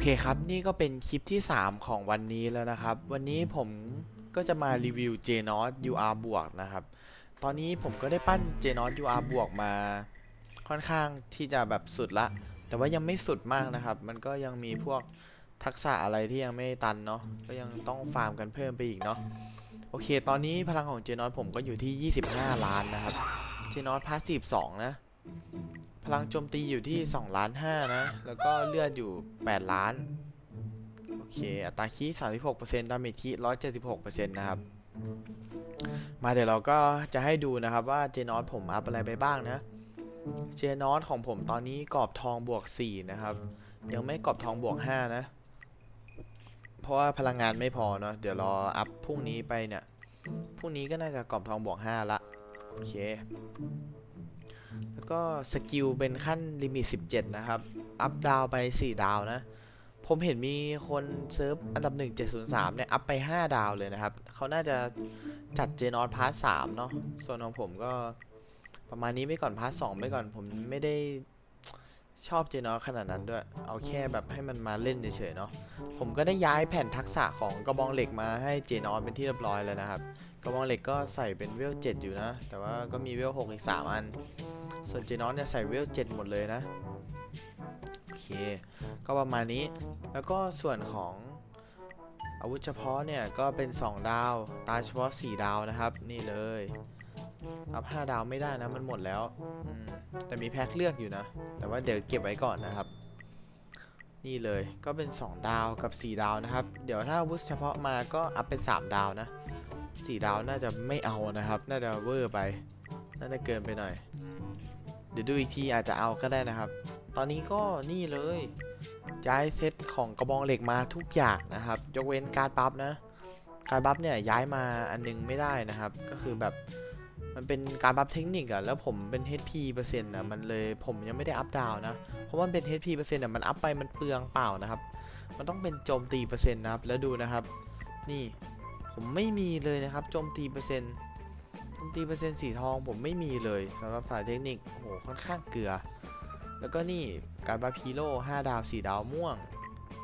เคครับนี่ก็เป็นคลิปที่ 3 ของวันนี้แล้วนะครับ วันนี้ผมก็จะมารีวิว j n o t UR บวกนะครับ ตอนนี้ผมก็ได้ปั้น j n o t UR บวกมาค่อนข้างที่จะแบบสุดละ แต่ว่ายังไม่สุดมากนะครับ มันก็ยังมีพวกทักษะอะไรที่ยังไม่ตันเนาะก็ยังต้องฟาร์มกันเพิ่มไปอีกเนาะโอเค ตอนนี้พลังของ j n o t ผมก็อยู่ที่ 25 ล้านนะครับ j n o t พาสซีฟ2นะ พลังโจมตีอยู่ที่2ล้าน5นะ แล้วก็เลือดอยู่ 8 ล้าน โอเค อัตราคี36%ดาเมจคี176%นะครับ มาเดี๋ยวเราก็จะให้ดูนะครับว่าเจนอตผมอัพอะไรไปบ้างนะ เจนอตของผมตอนนี้กรอบทองบวก 4 นะครับ ยังไม่กรอบทองบวก 5 นะ เพราะว่าพลังงานไม่พอเนาะ เดี๋ยวรออัพพรุ่งนี้ไปเนี่ย พรุ่งนี้ก็น่าจะกรอบทองบวก 5 ละ โอเคแล้ว ก็สกิลเป็นขั้นลิมิต 17 นะครับ อัพดาวไป 4 ดาวนะ ผมเห็นมีคนเซิร์ฟอันดับ 1 703 เนี่ย อัพไป 5 ดาวเลยนะครับ เขาน่าจะจัดเจนอตพาร์ท3เนาะ ส่วนของผมก็ประมาณนี้ไปก่อนพาร์ท2ไปก่อน ผมไม่ได้ชอบเจนอตขนาดนั้นด้วย เอาแค่แบบให้มันมาเล่นเฉยๆเนาะ ผมก็ได้ย้ายแผ่นทักษะของกระบองเหล็กมาให้เจนอตเป็นที่เรียบร้อยแล้วนะครับ กระบองเหล็กก็ใส่เป็นเวล7อยู่นะ แต่ว่าก็มีเวล6อีก3อัน ส่วนเจนอตเนี่ยใส่เวล7หมดเลยนะ โอเค ก็ประมาณนี้ แล้วก็ส่วนของอาวุธเฉพาะเนี่ยก็เป็น 2 ดาว ตาเฉพาะ 4 ดาวนะครับ นี่เลยอัพ5ดาวไม่ได้นะ มันหมดแล้ว แต่มีแพ็คเลือกอยู่นะ แต่ว่าเดี๋ยวเก็บไว้ก่อนนะครับ นี่เลย ก็เป็น 2 ดาวกับ 4 ดาวนะครับ เดี๋ยวถ้าอาวุธเฉพาะมาก็อัพเป็น 3 ดาวนะ 4 ดาวน่าจะไม่เอานะครับ น่าจะเวอร์ไป น่าจะเกินไปหน่อย ดี๋ยวดูอีกทีอาจจะเอาก็ได้นะครับ ตอนนี้ก็นี่เลยย้ายเซตของกระบองเหล็กมาทุกอย่างนะครับยกเว้นการ์ดบัฟนะ การ์ดบัฟเนี่ยย้ายมาอันนึงไม่ได้นะครับ ก็คือแบบมันเป็นการบัฟเทคนิคอะแล้วผมเป็น HP เปอร์เซ็นต์อะมันเลยผมยังไม่ได้อัพดาวนะ เพราะว่ามันเป็น HP เปอร์เซ็นต์อะมันอัพไปมันเปลืองเปล่านะครับ มันต้องเป็นโจมตีเปอร์เซ็นต์นะครับ แล้วดูนะครับ นี่ผมไม่มีเลยนะครับโจมตีเปอร์เซ็นต์ มตีเปอร์เซ็นต์สีทองผมไม่มีเลยสำหรับสายเทคนิคโอ้โหค่อนข้างเกลือ แล้วก็นี่การบัฟฮีโร่5ดาว 4 ดาวม่วง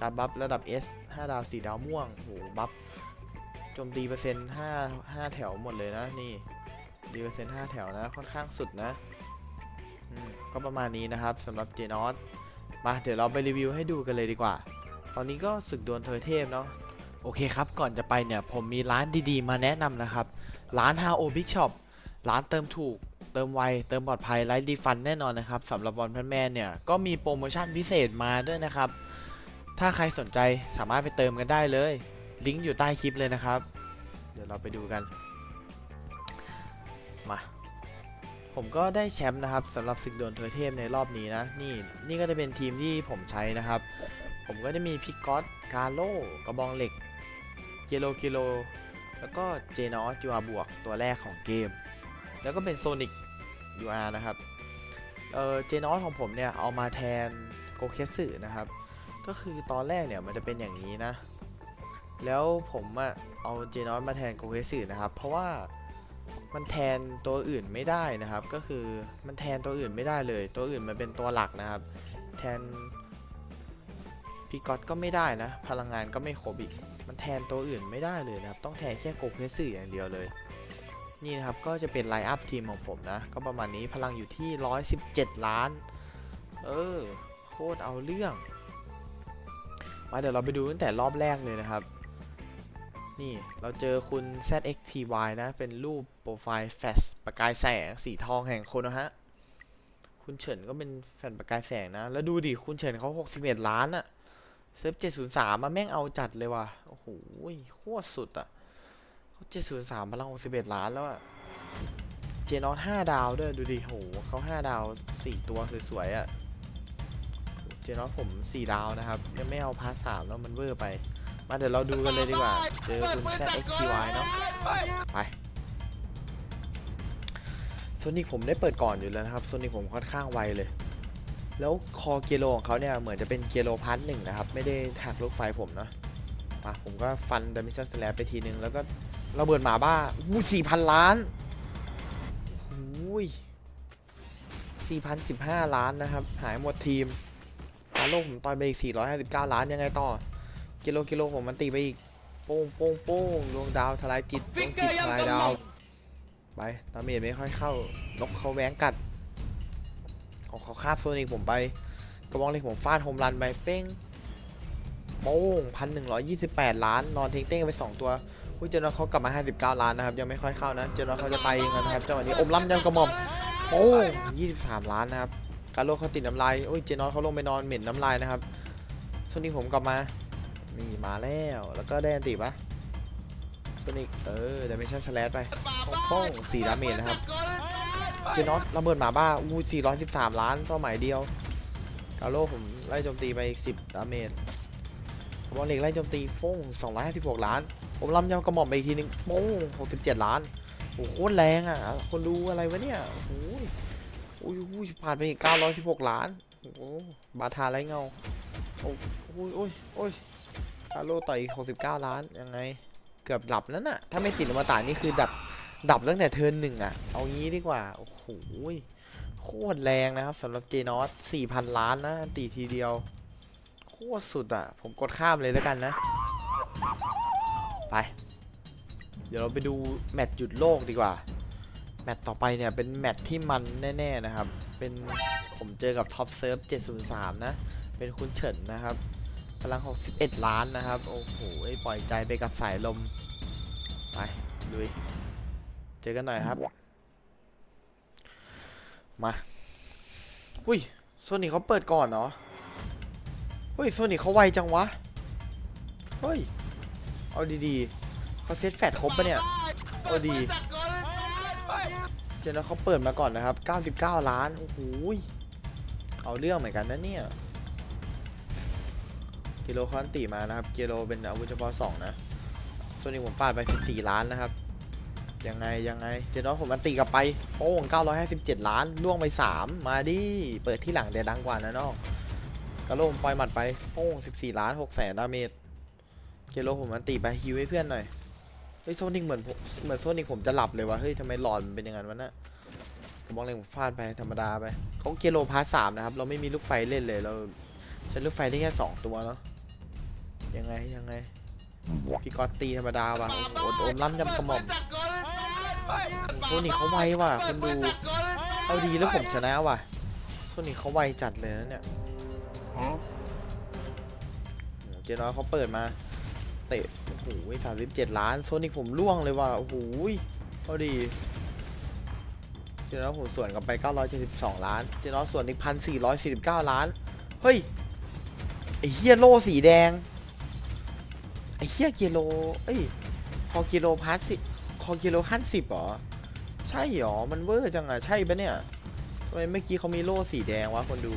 การบัฟระดับ S 5 ดาว 4 ดาวม่วงโอ้โหบัฟโจมตีเปอร์เซ็นต์5 5แถวหมดเลยนะนี่ดีเปอร์เซ็นต์5แถวนะค่อนข้างสุดนะก็ประมาณนี้นะครับสำหรับเจนอสมาเดี๋ยวเราไปรีวิวให้ดูกันเลยดีกว่า ตอนนี้ก็ศึกดวลเทยเทพเนาะโอเคครับ ก่อนจะไปเนี่ยผมมีร้านดีๆ มาแนะนำนะครับ ร้าน HO Big Shop ร้านเติมถูก เติมไว เติมปลอดภัยไร้ดีฟันแน่นอนนะครับสำหรับบอลพันแมนเนี่ย ก็มีโปรโมชั่นพิเศษมาด้วยนะครับ ถ้าใครสนใจสามารถไปเติมกันได้เลย ลิงก์อยู่ใต้คลิปเลยนะครับ เดี๋ยวเราไปดูกัน มา ผมก็ได้แชมป์นะครับสำหรับศึกดวลทวยเทพในรอบนี้นะ นี่นี่ก็จะเป็นทีมที่ผมใช้นะครับ ผมก็จะมีพิกกอตกาโลกระบองเหล็กเกโลกิโล แล้วก็เจนอสยูอาบวกตัวแรกของเกม แล้วก็เป็นโซนิก UR นะครับเออเจนอสของผมเนี่ยเอามาแทนโกเคสึนะครับ ก็คือตอนแรกเนี่ยมันจะเป็นอย่างนี้นะ แล้วผมอะเอาเจนอสมาแทนโกเคสึนะครับ เพราะว่ามันแทนตัวอื่นไม่ได้นะครับ ก็คือมันแทนตัวอื่นไม่ได้เลย ตัวอื่นมันเป็นตัวหลักนะครับ แทน พีกอตก็ไม่ได้นะ พลังงานก็ไม่ครบอีก มันแทนตัวอื่นไม่ได้เลยนะครับ ต้องแทนแค่โกเคสึอย่างเดียวเลย นี่นะครับ ก็จะเป็นไลน์อัพทีมของผมนะ ก็ประมาณนี้พลังอยู่ที่ 117 ล้าน เออ โคตรเอาเรื่อง มาเดี๋ยวเราไปดูตั้งแต่รอบแรกเลยนะครับ นี่เราเจอคุณ ZXTY นะ เป็นรูปโปรไฟล์แฟลชประกายแสงสีทองแห่งคนนะฮะ คุณเฉินก็เป็นแฟนประกายแสงนะ แล้วดูดิ คุณเฉินเขา61 ล้านอะ เซิร์ฟ703มาแม่งเอาจัดเลยว่ะ โอ้โหโคตรสุดอะเขา703พลัง61ล้านแล้วอะ เจนอต5ดาวด้วยดูดิโหเขา5ดาว4ตัวสวยๆอะ เจนอตผม4ดาวนะครับยังไม่เอาพาร์ท3แล้วมันเวอร์ไป มาเดี๋ยวเราดูกันเลยดีกว่า เจอคุณ ZXTY เนาะ ไปโซนิกผมได้เปิดก่อนอยู่แล้วนะครับโซนิกผมค่อนข้างไวเลย แล้วคอเกโลของเขาเนี่ยเหมือนจะเป็นเกโลพาร์ทหนึ่งนะครับ ไม่ได้หักลูกไฟผมเนาะมาผมก็ฟันดัมมิชันสแลปไปทีนึง แล้วก็ระเบิดหมาบ้าอู้สี่พันล้านอู้ยสี่พันสิบห้าล้านนะครับ หายหมดทีมาโลผมต่อยไปอีก459ล้านยังไงต่อ กิโลกิโลผมมันตีไปอีก โป้งโป้งโป้งดวงดาวทลายจิตดวงจิตทลายดาว ไปดาเมจไม่ค่อยเข้านกเขาแหวงกัด เอาเขาคาบโซนิกผมไป กระบองเหล็กผมฟาดโฮมรันไปเป้งโป้งพันหนึ่งร้อยยี่สิบแปดล้าน นอนเทงเต้งไปสองตัวอุ้ยเจนเขากลับมาห้าสิบเก้าล้านนะครับยังไม่ค่อยเข้านะเจนเขาจะไปเองนะครับจังหวะนี้อมล้ำยำกระหม่อมโป้งยี่สิบสามล้านนะครับการโลเขาติดน้ำลายโอ้ยเจนอเขาลงไปนอนเหม็นน้ำลายนะครับโซนิกผมกลับมานี่มาแล้วแล้วก็ได้อันติปะโซนิกเออเดเมชั่นสแลชไปโป้งสี่ดาเมจนะครับ เจนอสระเบิดหมาบ้า อู้413 ล้านเป้าหมายเดียวกาโลผมไล่โจมตีไป10ดาเมจบอลเหล็กไล่โจมตีฟง256 ล้าน ผมลำยำกระหม่อมไปอีกทีนึงโป้ง67 ล้าน โอ้โหโคตรแรงอะ คนดูอะไรวะเนี่ย โอ้ยโอ้ยอุ้ยผ่านไปอีก916 ล้าน โอ้บาทาไรเงา โอ้ยโอ้ยโอ้ยกาโลต่อยอีก69 ล้าน ยังไง เกือบดับแล้วน่ะ ถ้าไม่ติดอมตะนี่คือดับ ดับตั้งแต่เทิร์นหนึ่งอะเอางี้ดีกว่า โอ้โหโคตรแรงนะครับสำหรับเจนอสสี่พันล้านนะตีทีเดียว โคตรสุดอะผมกดข้ามเลยแล้วกันนะ ไป เดี๋ยวเราไปดูแมตช์หยุดโลกดีกว่า แมตช์ต่อไปเนี่ยเป็นแมตช์ที่มันแน่ๆนะครับ เป็นผมเจอกับท็อปเซิร์ฟ703 นะ เป็นคุณเฉินนะครับพลัง 61 ล้านนะครับ โอ้โหปล่อยใจไปกับสายลม ไปลุย เจอกันหน่อยครับ มาอุ้ยโซนิกเขาเปิดก่อนเนาะเฮ้ยโซนิกเขาไวจังวะ เฮ้ย เอาดีๆเขาเซตแฟดครบปะเนี่ย เอาดีเจนแล้วเขาเปิดมาก่อนนะครับ 99 ล้าน โอ้โหยเอาเรื่องเหมือนกันนะเนี่ยกิโลคอนตีมานะครับกิโลเป็นอาวุธเฉพาะ2นะโซนิกผมปาดไป 14 ล้านนะครับ ยังไงยังไงเจนอสผมมันตีกลับไปโป้ง957 ล้านล่วงไป 3 มาดิ เปิดที่หลังแต่ดังกว่านะน้องกระโลมปล่อยหมัดไปโป้ง14 ล้าน6แสนดาเมจเจโลผมมันตีไปฮิวให้เพื่อนหน่อยเฮ้ยโซนิกเหมือนเหมือนโซนิกผมจะหลับเลยวะเฮ้ยทำไมหลอนเป็นอย่างนั้นวะน่ะกระบอกเลยผมฟาดไปธรรมดาไปเขาเกโลพาร์ทสามนะครับ เราไม่มีลูกไฟเล่นเลยเราใช้ลูกไฟได้แค่สองตัวเนาะยังไงยังไงพี่กอตตีธรรมดาว่ะโอ้โหโดนล่ำยำกระหม่อม โซนิกเขาไวว่ะคุณดูเอาดีแล้วผมชนะว่ะโซนิกเขาไวจัดเลยนะเนี่ยเจน้อยเขาเปิดมา เตะโอ้โหสามสิบเจ็ดล้านโซนิกผมล่วงเลยว่ะโอ้โหเอาดีเจน้อยผมส่วนกลับไป972ล้านเจน้อยส่วนอีกพันสี่ร้อยสี่สิบเก้าล้านเฮ้ยไอ้เฮียโลสีแดงไอ้เฮียกิโลเอ้ยคอกิโลพาสสิ คอกิโลขั้นสิบเหรอ ใช่เหรอ มันเวอร์จังอะใช่ปะเนี่ยทำไมเมื่อกี้เขามีโล่สีแดงวะคนดู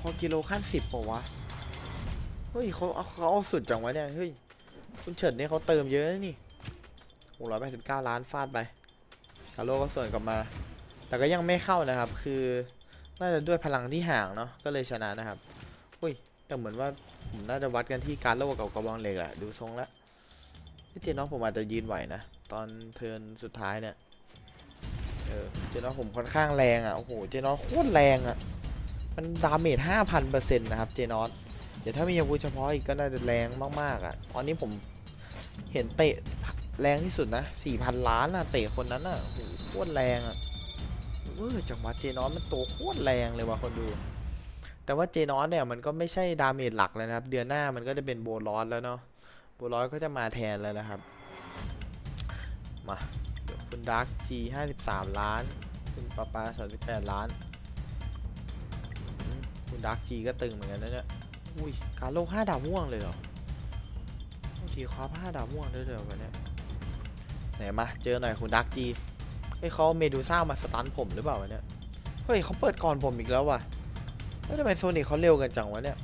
คอกิโลขั้นสิบปะวะ เฮ้ยเขาเอาเขาเอาสุดจังวะเนี่ย เฮ้ย คุณเฉิดเนี่ยเขาเติมเยอะนี่หกร้อยแปดสิบเก้าล้านฟาดไปคาโลก็ส่วนกลับมา แต่ก็ยังไม่เข้านะครับ คือ น่าจะด้วยพลังที่ห่างเนาะ ก็เลยชนะนะครับอุ้ย แต่เหมือนว่าผมน่าจะวัดกันที่การโล่กับกระบองเหล็กอะดูทรงแล้วเจน้องผมอาจจะยืนไหวนะ ตอนเทิร์นสุดท้ายเนี่ย เออ เจนอผมค่อนข้างแรงอะ่ะ โอ้โห เจนอโคตรแรงอะ่ะ มันดาเมจห้าพันเปอร์เซ็นต์นะครับ เจนอสเดี๋ยวถ้ามีอาวุธเฉพาะอีกก็น่าจะแรงมากๆอะ่ะ ตอนนี้ผมเห็นเตะแรงที่สุดนะสี่พันล้านอะ่ะ เตะคนนั้นอะ่ะ โอ้โห โคตรแรงอะ่ะเออจังหวะเจนอสมันโตโคตรแรงเลยว่ะคนดูแต่ว่าเจนอสเนี่ยมันก็ไม่ใช่ดาเมจหลักเลยนะครับ เดือนหน้ามันก็จะเป็นโบลอสแล้วเนาะโบลอสก็จะมาแทนแล้วนะครับ มาคุณดักจีห้าสิบสามล้าน คุณปาปาสามสิบแปดล้าน คุณดักจีก็ตึงเหมือนกันนะเนี่ย อุ้ย การโลกห้าดาวม่วงเลยเหรอทีคว้าห้าดาวม่วงด้วยเดี๋ยววันเนี้ยไหนมา เจอหน่อยคุณดักจีเฮ้ยเขาเมดูซ่ามาสตันผมหรือเปล่าวะเนี่ย เฮ้ยเขาเปิดก่อนผมอีกแล้วว่ะเฮ้ยทำไมโซนิคเขาเร็วกันจังวะเนี่ย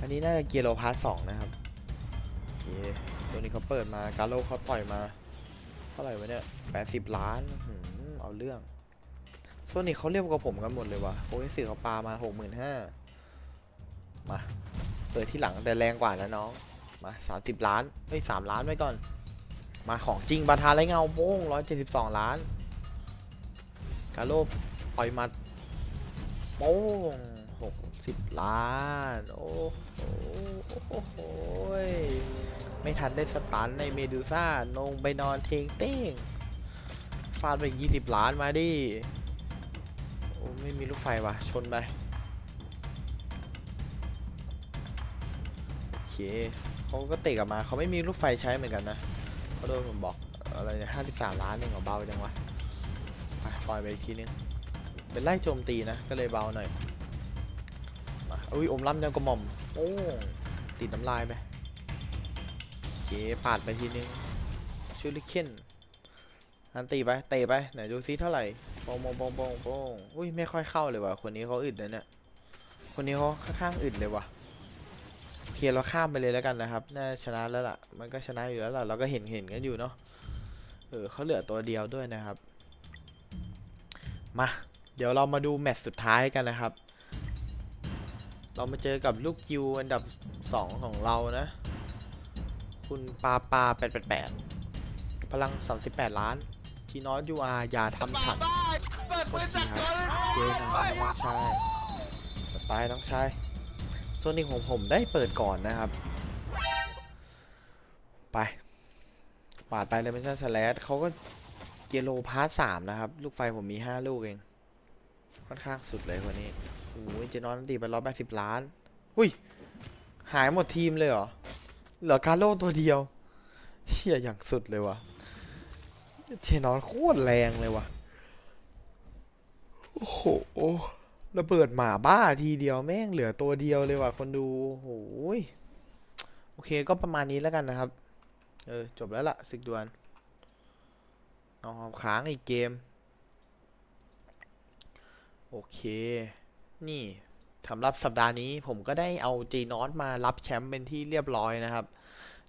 อันนี้น่าจะเกียร์โลพาร์ทสองนะครับ โอเค ตัวนี้เขาเปิดมา การโลเขาต่อยมา เท่าไหร่วะเนี่ยแปดสิบล้านอเอาเรื่องโซนิคเขาเรียกกว่าผมกันหมดเลยวะโอ้ยสื่อเขาปามาหกหมื่นห้ามา เปิดที่หลังแต่แรงกว่านะน้อง มาสามสิบล้านเฮ้ยสามล้านไว้ก่อน มาของจริงบาทาไรเงาโป้งร้อยเจ็ดสิบสองล้าน กาโลปล่อยมัดโป้งหกสิบล้าน โอ้โหโอ้โหย ไม่ทันได้สตันในเมดูซ่าลงไปนอนเทงเต้งฟาดไปยี่สิบล้านมาดิ โอ้ไม่มีลูกไฟว่ะ ชนไป โอเคเขาก็เตะกลับมาเขาไม่มีลูกไฟใช้เหมือนกันนะเขาโดนผมบอกอะไรเนี่ยห้าสิบสามล้านเองเหรอเบาจังวะไปปล่อยไปอีกทีนึง เป็นไล่โจมตีนะ ก็เลยเบาหน่อย มาอุ้ยอมล้ำยังกระหม่อม โอ้ ติดน้ำลายไป เคปาดไปทีนึงชูริเคนอันตีไปเตะไปไหนดูซิเท่าไหร่โป้งโป้งโป้งโป้งป้งอุ้ยไม่ค่อยเข้าเลยว่ะคนนี้เขาอึดนะเนี่ยคนนี้เขาค่อนข้างอึดเลยว่ะโอเคเราข้ามไปเลยแล้วกันนะครับน่าชนะแล้วล่ะ มันก็ชนะอยู่แล้วล่ะเราก็เห็นเห็นกันอยู่เนาะเออเขาเหลือตัวเดียวด้วยนะครับ มาเดี๋ยวเรามาดูแมตช์สุดท้ายกันนะครับ เรามาเจอกับลูกคิวอันดับ 2 ของเรานะ คุณปาปา888พลัง38ล้าน ทีนอสยูอาอย่าทำฉันเปิดปืนจักรเลยเจนะครับน้องชายต่อไปน้องชายส่วนนี้ของผมได้เปิดก่อนนะครับ ไปปาดไปเลยไม่ใช่สแลดเขาก็เกโลพาร์ทสามนะครับ ลูกไฟผมมีห้าลูกเอง ค่อนข้างสุดเลยคนนี้โอ้ยเจนอนตีไปร้อยแปดสิบล้าน อุ้ย หายหมดทีมเลยเหรอ เหลือคารโลตัวเดียวเชี่ยอย่างสุดเลยวะเจนอนโคตรแรงเลยวะโอ้โหระเบิดหมาบ้าทีเดียวแม่งเหลือตัวเดียวเลยว่ะคนดูโอ้โหยโอเคก็ประมาณนี้แล้วกันนะครับ เออ จบแล้วล่ะศึกดวลเอาค้างอีกเกม โอเค นี่ สำหรับสัปดาห์นี้ผมก็ได้เอาจีนอตมารับแชมป์เป็นที่เรียบร้อยนะครับ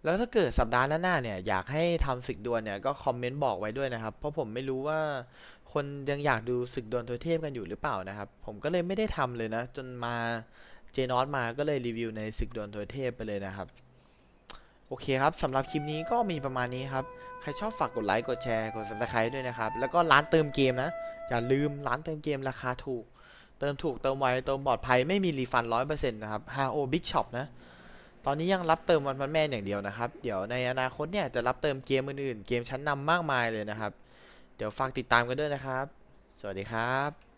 แล้วถ้าเกิดสัปดาห์หน้าๆเนี่ยอยากให้ทำศึกดวลเนี่ยก็คอมเมนต์บอกไว้ด้วยนะครับ เพราะผมไม่รู้ว่าคนยังอยากดูศึกดวลตัวเทพกันอยู่หรือเปล่านะครับ ผมก็เลยไม่ได้ทำเลยนะ จนมาเจนอตมาก็เลยรีวิวในศึกดวลตัวเทพไปเลยนะครับ โอเคครับสำหรับคลิปนี้ก็มีประมาณนี้ครับ ใครชอบฝากกดไลค์กดแชร์กด subscribe ด้วยนะครับ แล้วก็ร้านเติมเกมนะ อย่าลืมร้านเติมเกมราคาถูก เติมถูกเติมไวเติมปลอดภัยไม่มีรีฟันร้อยเปอร์เซ็นต์นะครับ HO Big Shop นะ ตอนนี้ยังรับเติมวันพันแม่อย่างเดียวนะครับ เดี๋ยวในอนาคตเนี่ยจะรับเติมเกมอื่นๆ เกมชั้นนำมากมายเลยนะครับ เดี๋ยวฝากติดตามกันด้วยนะครับ สวัสดีครับ